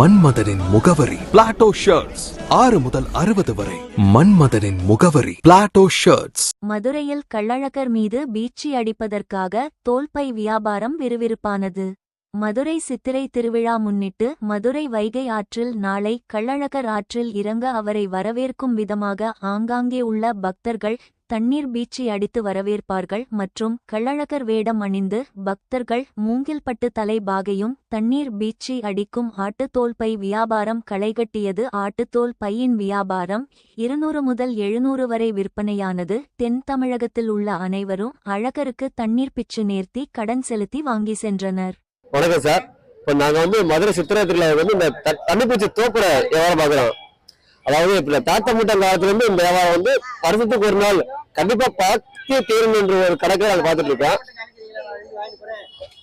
மன்மதனின் முகவரி. Plato shirts ஆறு முதல் அறுபது வரை. மன்மதனின் முகவரி. பிளாட்டோ ஷர்ட்ஸ் மதுரையில் கள்ளழகர் மீது பீச்சி அடிப்பதற்காக தோல்பை வியாபாரம் விறுவிறுப்பானது. மதுரை சித்திரை திருவிழா முன்னிட்டு மதுரை வைகை ஆற்றில் நாளை கள்ளழகர் ஆற்றில் இறங்க அவரை வரவேற்கும் விதமாக ஆங்காங்கே உள்ள பக்தர்கள் தண்ணீர் பீச்சி அடித்து வரவேற்பார்கள் மற்றும் கள்ளழகர் வேடம் அணிந்து பக்தர்கள் மூங்கில்பட்டு தலைபாகையும் தண்ணீர் பீச்சி அடிக்கும் ஆட்டுத்தோல் பை வியாபாரம் களைகட்டியது. ஆட்டுத்தோல் பையின் வியாபாரம் இருநூறு முதல் எழுநூறு வரை விற்பனையானது. தென் தமிழகத்தில் உள்ள அனைவரும் அழகருக்கு தண்ணீர் பிச்சு நேர்த்தி கடன் செலுத்தி வாங்கி சென்றனர். வணக்கம் சார். இப்போ நாங்கள் வந்து மதுரை சித்திரை திருவிழா வந்து இந்த தண்ணிப்பூச்சி தோப்புற வியாபாரம் பார்க்குறோம். அதாவது இப்போ தாத்தா மூட்டை காலத்துலேருந்து இந்த வியாபாரம் வந்து வருஷத்துக்கு ஒரு நாள் கண்டிப்பாக பார்த்து தீரணுன்ற ஒரு கணக்கில் நாங்கள் பார்த்துட்டு இருக்கோம்.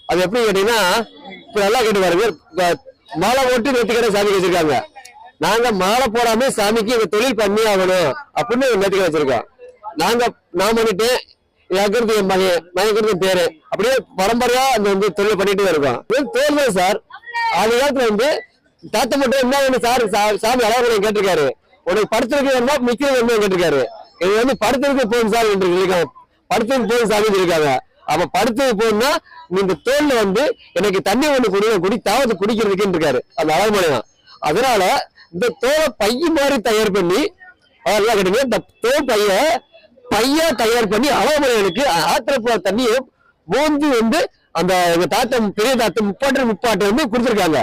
அது எப்படி கேட்டீங்கன்னா இப்போ நல்லா கேட்டு பாருங்க. மாலை போட்டு நேற்றுக்கடை கடை சாமி வச்சிருக்காங்க. நாங்க மாலை போடாம சாமிக்கு இந்த தொழில் பண்ணி ஆகணும் அப்படின்னு நேற்றுக்கடை வச்சிருக்கோம். நாங்க நான் பண்ணிட்டேன். இருக்கிறது என் மகன் நான் இருக்கிறது பேரு. அப்படியே பரம்பரையா அந்த வந்து தொழில் பண்ணிட்டு இருக்கோம் இது தோல் தான் சார் அந்த காலத்துல வந்து தாத்தா மட்டும் என்ன ஒண்ணு சார் சா- சாமி அழகு கேட்டிருக்காரு. உனக்கு படுத்துருக்கு என்ன நிக்கிறது என்ன கேட்டிருக்காரு. இது வந்து படுத்துருக்கு போகும் சார் என்று சொல்லியிருக்காங்க. படுத்துக்கு போகும் சாமி இருக்காங்க அப்ப படுத்தது போகணும்னா இந்த தோல்ல வந்து எனக்கு தண்ணி ஒண்ணு குடி குடி தாவது குடிக்கிறதுக்குன்னு இருக்காரு அந்த அழகுமலைதான் அதனால இந்த தோலை பைய மாதிரி தயார் பண்ணி அதெல்லாம் கேட்டீங்க இந்த தோல் பையன் பையா தயார் பண்ணி அழகுமலைகளுக்கு ஆத்திரப்புற தண்ணியை மோந்து வந்து அந்த எங்க தாத்தா பெரிய தாத்தா முப்பாட்டு முப்பாட்டு வந்து கொடுத்துருக்காங்க.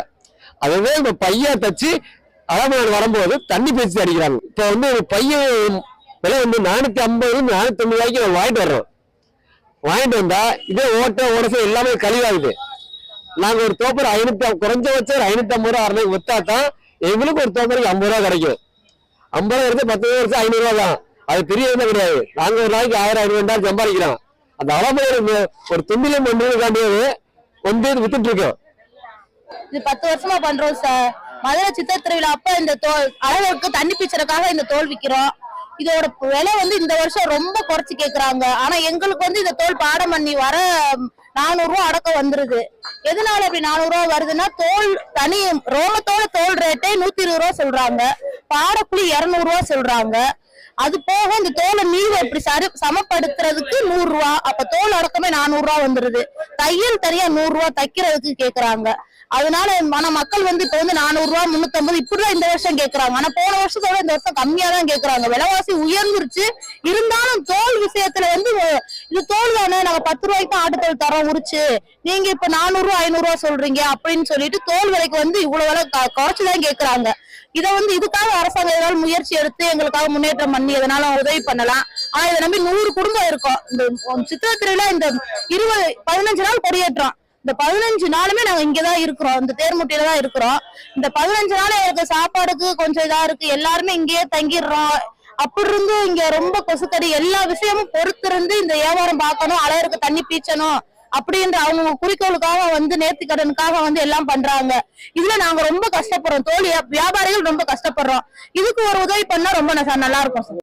அதுவே இந்த பையா தச்சு அழகுமலை வரும்போது தண்ணி பேச்சு அடிக்கிறாங்க. இப்ப வந்து ஒரு பையன் விலை வந்து நானூத்தி ஐம்பது நானூத்தி ஐம்பது ரூபாய்க்கு நம்ம வாங்கிட்டு வர்றோம். வாங்கிட்டு வந்தா இதே ஓட்ட ஓடசை எல்லாமே கழிவாகுது. நாங்க ஒரு தோப்பர் ஐநூத்தி குறைஞ்சபட்சம் ஒரு ஐநூத்தி ஐம்பது ரூபா அறுநூறு வித்தா தான் எங்களுக்கு ஒரு தோப்பருக்கு ஐம்பது ரூபா கிடைக்கும். ஐம்பது ரூபா எடுத்து பத்து வருஷம் ஐநூறு ரூபா தான். அது பெரிய இதுதான் கிடையாது. நாங்க ஒரு நாளைக்கு ஆயிரம் ஐநூறு ரெண்டாயிரம் சம்பாதிக்கிறோம். அந்த அளவு ஒரு துண்டிலும் ஒன்று வந்து வித்துட்டு இருக்கோம். இது பத்து வருஷமா பண்றோம் சார். மதுரை சித்திரை திருவிழா அப்ப இந்த தோல் அளவுக்கு தண்ணி பீச்சறக்காக இந்த தோல் விக்கிறோம். இதோட விலை வந்து இந்த வருஷம் ரொம்ப குறைச்சு கேக்குறாங்க. ஆனா எங்களுக்கு வந்து இந்த தோல் பாடம் பண்ணி வர நானூறு ரூபா அடக்கம் வந்துருது. எதனால அப்படி நானூறு ரூபா வருதுன்னா தோல் தனி ரோமத்தோட தோல் ரேட்டே நூத்தி இருபது ரூபா சொல்றாங்க. பாடப்புளி இருநூறு ரூபா சொல்றாங்க. அது போக இந்த தோலை நீர் எப்படி சரி சமப்படுத்துறதுக்கு நூறு ரூபா அப்ப தோல் அடக்கமே நானூறு ரூபா வந்துருது. தையல் தனியா நூறு ரூபா தைக்கிறதுக்கு கேக்குறாங்க. அதனால மன மக்கள் வந்து இப்ப வந்து நானூறு ரூபா முன்னூத்தி ஐம்பது இப்படிதான் இந்த வருஷம் கேக்குறாங்க. ஆனா போன வருஷத்தோட இந்த வருஷம் கம்மியா தான் கேக்குறாங்க. விலைவாசி உயர்ந்துருச்சு. இருந்தாலும் தோல் விஷயத்துல வந்து இது தோல் தானே நாங்க பத்து ரூபாய்க்கு தான் ஆட்டுத்தோல் தரோம் உரிச்சு. நீங்க இப்ப நானூறு ரூபா ஐநூறு ரூபா சொல்றீங்க அப்படின்னு சொல்லிட்டு தோல் விலைக்கு வந்து இவ்வளவு விலை க- குறைச்சுதான் கேக்குறாங்க. இதை வந்து இதுக்காக அரசாங்கம் ஏதாவது முயற்சி எடுத்து எங்களுக்காக முன்னேற்றம் பண்ணி எதனால உதவி பண்ணலாம். ஆனா இதை நம்பி நூறு குடும்பம் இருக்கும். இந்த சித்திரை திருவிழா இந்த இருபது பதினஞ்சு நாள் கொடியேற்றம். இந்த பதினஞ்சு நாளுமே நாங்க இங்கதான் இருக்கிறோம். இந்த தேர்முட்டியில தான் இருக்கிறோம். இந்த பதினஞ்சு நாள் எனக்கு சாப்பாடுக்கு கொஞ்சம் இதா இருக்கு. எல்லாருமே இங்கேயே தங்கிடுறோம். அப்படி இருந்து இங்க ரொம்ப கொசுக்கடி. எல்லா விஷயமும் பொறுத்திருந்து இந்த வியாபாரம் பார்க்கணும். அளவுக்கு தண்ணி பீச்சணும் அப்படின்ற அவங்க குறிக்கோளுக்காக வந்து நேர்த்தி கடனுக்காக வந்து எல்லாம் பண்றாங்க இதுல நாங்க ரொம்ப கஷ்டப்படுறோம் தோழி வியாபாரிகள் ரொம்ப கஷ்டப்படுறோம் இதுக்கு ஒரு உதவி பண்ணா ரொம்ப நல்லா இருக்கும் சார்